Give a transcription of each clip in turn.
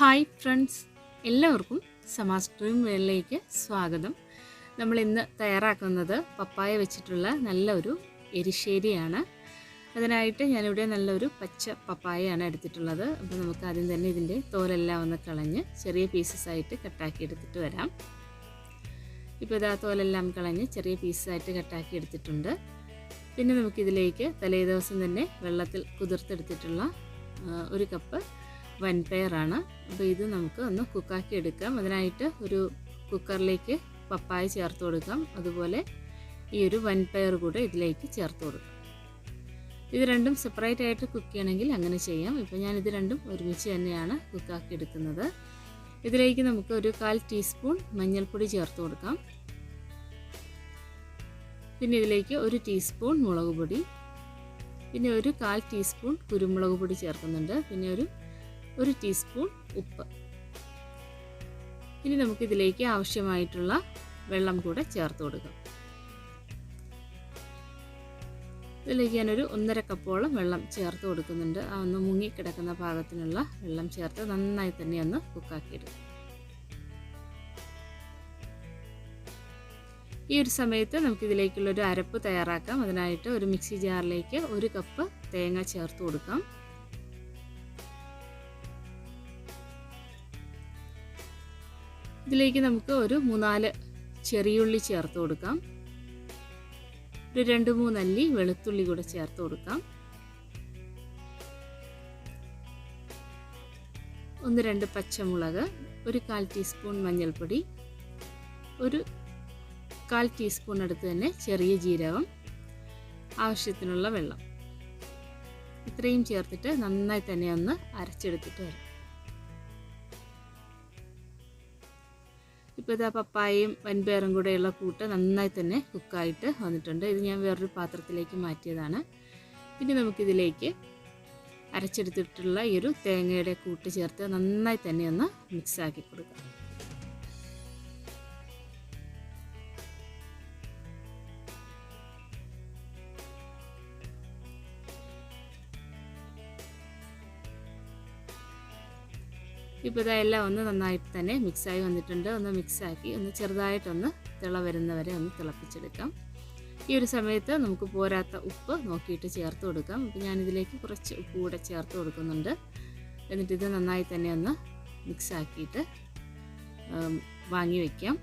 Hi friends. എല്ലാവർക്കും സമാസ് dream വേളിലേക്ക് സ്വാഗതം. നമ്മൾ ഇന്ന് തയ്യാറാക്കുന്നത് പപ്പായ വെച്ചിട്ടുള്ള നല്ലൊരു എരിശ്ശേരിയാണ്. അതിനായിട്ട് ഞാനിവിടെ നല്ലൊരു പച്ച പപ്പായയാണ് എടുത്തിട്ടുള്ളത്. അപ്പോൾ നമുക്ക് ആദ്യം തന്നെ ഇതിന്റെ തോലെല്ലാം ഒന്ന് കളഞ്ഞ് ചെറിയ പീസസ് ആയിട്ട് കട്ടാക്കി എടുത്തിട്ട് വരാം. ഇപ്പോൾ ഇതാ തോലെല്ലാം കളഞ്ഞ് ചെറിയ പീസായിട്ട് കട്ടാക്കി എടുത്തിട്ടുണ്ട്. പിന്നെ നമുക്കിതിലേക്ക് തലേ ദിവസം തന്നെ വെള്ളത്തിൽ കുതിർത്തെടുത്തിട്ടുള്ള ഒരു കപ്പ് വൻപയറാണ്. അപ്പോൾ ഇത് നമുക്ക് ഒന്ന് കുക്കാക്കി എടുക്കാം. അതിനായിട്ട് ഒരു കുക്കറിലേക്ക് പപ്പായ ചേർത്ത് കൊടുക്കാം. അതുപോലെ ഈ ഒരു വൻപയർ കൂടെ ഇതിലേക്ക് ചേർത്ത് കൊടുക്കാം. ഇത് രണ്ടും സെപ്പറേറ്റ് ആയിട്ട് കുക്ക് ചെയ്യണമെങ്കിൽ അങ്ങനെ ചെയ്യാം. ഇപ്പോൾ ഞാൻ ഇത് രണ്ടും ഒരുമിച്ച് തന്നെയാണ് കുക്കാക്കി എടുക്കുന്നത്. ഇതിലേക്ക് നമുക്ക് ഒരു കാൽ ടീസ്പൂൺ മഞ്ഞൾപ്പൊടി ചേർത്ത് കൊടുക്കാം. പിന്നെ ഇതിലേക്ക് ഒരു ടീസ്പൂൺ മുളക് പൊടി പിന്നെ ഒരു കാൽ ടീസ്പൂൺ കുരുമുളക് പൊടി ചേർക്കുന്നുണ്ട്. പിന്നെ ഒരു ഒരു ടീസ്പൂൺ ഉപ്പ്. ഇനി നമുക്കിതിലേക്ക് ആവശ്യമായിട്ടുള്ള വെള്ളം കൂടെ ചേർത്ത് കൊടുക്കാം. ഇതിലേക്ക് ഞാനൊരു ഒന്നര കപ്പോളം വെള്ളം ചേർത്ത് കൊടുക്കുന്നുണ്ട്. ആ ഒന്ന് മുങ്ങിക്കിടക്കുന്ന പാകത്തിനുള്ള വെള്ളം ചേർത്ത് നന്നായി തന്നെ ഒന്ന് കുക്കാക്കിയിടും ഈ ഒരു സമയത്ത് നമുക്കിതിലേക്കുള്ള ഒരു അരപ്പ് തയ്യാറാക്കാം. അതിനായിട്ട് ഒരു മിക്സി ജാറിലേക്ക് ഒരു കപ്പ് തേങ്ങ ചേർത്ത് കൊടുക്കാം. ഇതിലേക്ക് നമുക്ക് ഒരു മൂന്നാൽ ചെറിയുള്ളി ചേർത്ത് കൊടുക്കാം. ഒരു രണ്ട് മൂന്നല്ലി വെളുത്തുള്ളി കൂടെ ചേർത്ത് കൊടുക്കാം. ഒന്ന് രണ്ട് പച്ചമുളക് ഒരു കാൽ ടീസ്പൂൺ മഞ്ഞൾപ്പൊടി ഒരു കാൽ ടീസ്പൂൺ അടുത്ത് തന്നെ ചെറിയ ജീരകം ആവശ്യത്തിനുള്ള വെള്ളം. ഇത്രയും ചേർത്തിട്ട് നന്നായി തന്നെ ഒന്ന് അരച്ചെടുത്തിട്ട് വരാം. ഇപ്പോൾ ഇതാ പപ്പായയും വൻപയറും കൂടെയുള്ള കൂട്ട് നന്നായി തന്നെ കുക്കായിട്ട് വന്നിട്ടുണ്ട്. ഇത് ഞാൻ വേറൊരു പാത്രത്തിലേക്ക് മാറ്റിയതാണ്. പിന്നെ നമുക്കിതിലേക്ക് അരച്ചെടുത്തിട്ടുള്ള ഈ ഒരു തേങ്ങയുടെ കൂട്ട് ചേർത്ത് നന്നായി തന്നെ ഒന്ന് മിക്സാക്കി കൊടുക്കാം. ഇപ്പോൾ ഇതെല്ലാം ഒന്ന് നന്നായിട്ട് തന്നെ മിക്സായി വന്നിട്ടുണ്ട്. ഒന്ന് മിക്സാക്കി ഒന്ന് ചെറുതായിട്ടൊന്ന് തിള വരുന്നവരെ ഒന്ന് തിളപ്പിച്ചെടുക്കാം. ഈ ഒരു സമയത്ത് നമുക്ക് പോരാത്ത ഉപ്പ് നോക്കിയിട്ട് ചേർത്ത് കൊടുക്കാം. അപ്പോൾ ഞാനിതിലേക്ക് കുറച്ച് ഉപ്പ് കൂടെ ചേർത്ത് കൊടുക്കുന്നുണ്ട്. എന്നിട്ട് ഇത് നന്നായി തന്നെ ഒന്ന് മിക്സാക്കിയിട്ട് വാങ്ങി വയ്ക്കാം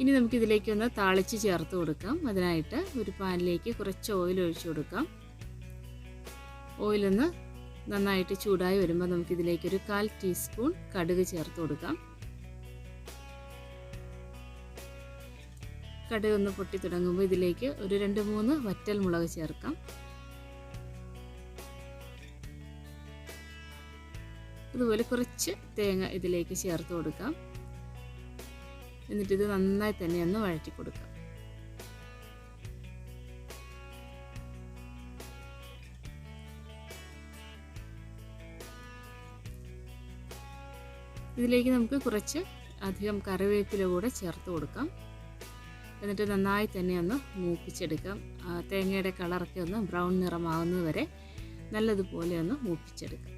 ഇനി നമുക്കിതിലേക്കൊന്ന് താളിച്ച് ചേർത്ത് കൊടുക്കാം. അതിനായിട്ട് ഒരു പാനിലേക്ക് കുറച്ച് ഓയിൽ ഒഴിച്ചു കൊടുക്കാം. ഓയിലൊന്ന് നന്നായിട്ട് ചൂടായി വരുമ്പോൾ നമുക്കിതിലേക്ക് ഒരു കാൽ ടീസ്പൂൺ കടുക് ചേർത്ത് കൊടുക്കാം. കടുക് ഒന്ന് പൊട്ടി തുടങ്ങുമ്പോൾ ഇതിലേക്ക് ഒരു രണ്ട് മൂന്ന് വറ്റൽ മുളക് ചേർക്കാം. അതുപോലെ കുറച്ച് തേങ്ങ ഇതിലേക്ക് ചേർത്ത് കൊടുക്കാം. എന്നിട്ടിത് നന്നായി തന്നെ ഒന്ന് വഴറ്റി കൊടുക്കാം. ഇതിലേക്ക് നമുക്ക് കുറച്ച് അധികം കറിവേപ്പില കൂടെ ചേർത്ത് കൊടുക്കാം. എന്നിട്ട് നന്നായി തന്നെ ഒന്ന് മൂപ്പിച്ചെടുക്കാം. തേങ്ങയുടെ കളറൊക്കെ ഒന്ന് ബ്രൗൺ നിറമാകുന്നത് വരെ നല്ലതുപോലെ ഒന്ന് മൂപ്പിച്ചെടുക്കാം.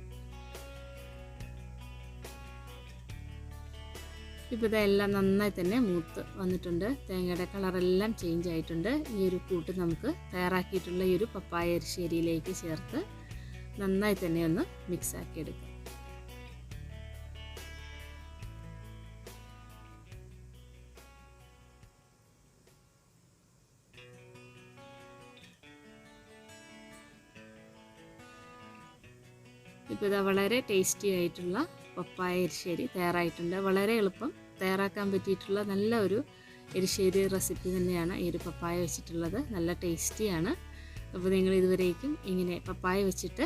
ഇപ്പോൾ ഇതെല്ലാം നന്നായി തന്നെ മൂത്ത് വന്നിട്ടുണ്ട്. തേങ്ങയുടെ കളറെല്ലാം ചേഞ്ച് ആയിട്ടുണ്ട്. ഈ ഒരു കൂട്ട് നമുക്ക് തയ്യാറാക്കിയിട്ടുള്ള ഈ ഒരു പപ്പായ എരിശ്ശേരിയിലേക്ക് ചേർത്ത് നന്നായി തന്നെ ഒന്ന് മിക്സ് ആക്കി എടുക്കാം ഇപ്പോൾ ഇതാ വളരെ ടേസ്റ്റി ആയിട്ടുള്ള പപ്പായ എരിശ്ശേരി തയ്യാറായിട്ടുണ്ട്. വളരെ എളുപ്പം തയ്യാറാക്കാൻ പറ്റിയിട്ടുള്ള നല്ല ഒരു എരിശ്ശേരി റെസിപ്പി തന്നെയാണ് ഈ ഒരു പപ്പായ വെച്ചിട്ടുള്ളത്. നല്ല ടേസ്റ്റിയാണ് അപ്പോൾ നിങ്ങൾ ഇതുവരേക്കും ഇങ്ങനെ പപ്പായ വെച്ചിട്ട്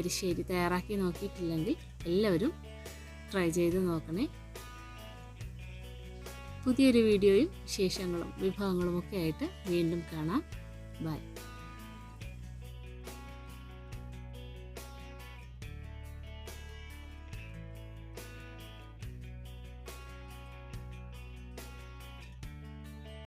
എരിശ്ശേരി തയ്യാറാക്കി നോക്കിയിട്ടില്ലെങ്കിൽ എല്ലാവരും ട്രൈ ചെയ്ത് നോക്കണേ. പുതിയൊരു വീഡിയോയും വിശേഷങ്ങളും വിഭവങ്ങളും ഒക്കെ ആയിട്ട് വീണ്ടും കാണാം. ബൈ